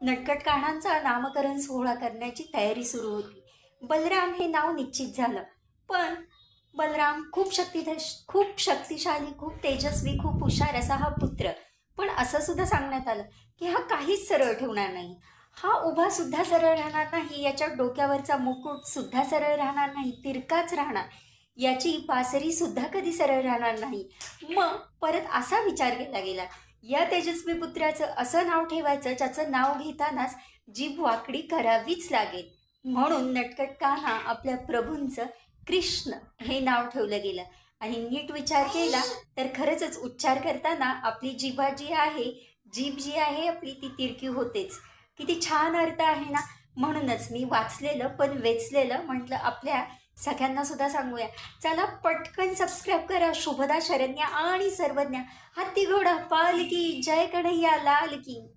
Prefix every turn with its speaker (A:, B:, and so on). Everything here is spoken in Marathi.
A: नटकटकाणांचा नामकरण सोहळा करण्याची तयारी सुरू होती. बलराम हे नाव निश्चित झालं. पण बलराम खूप शक्ती खूप शक्तिशाली खूप तेजस्वी खूप हुशार असा हा पुत्र. पण असं सुद्धा सांगण्यात आलं की हा काहीच सरळ ठेवणार नाही. हा उभा सुद्धा सरळ राहणार नाही याच्या डोक्यावरचा मुकुट सुद्धा सरळ राहणार नाही तिरकाच राहणार. याची पासरी सुद्धा कधी सरळ राहणार नाही. मग परत असा विचार केला गेला या तेजस्वी पुत्राचं असं नाव ठेवायचं ज्याचं नाव घेतानाच जीभ वाकडी करावीच लागेल. म्हणून नटकट कान्हा आपल्या प्रभूंचं कृष्ण हे नाव ठेवलं गेलं. आणि नीट विचार केला तर खरंच उच्चार करताना आपली जिभा जी आहे जीभ जी आहे आपली ती तिरकी होतेच. किती छान अर्थ आहे ना? म्हणूनच मी वाचलेलं पण वेचलेलं म्हटलं आपल्या सगळ्यांना सुद्धा सांगूया. चला पटकन सबस्क्राईब करा शुभदा शरण्या आणि सर्वज्ञा. हत्ती घोडा पाल की जय कढैया लाल की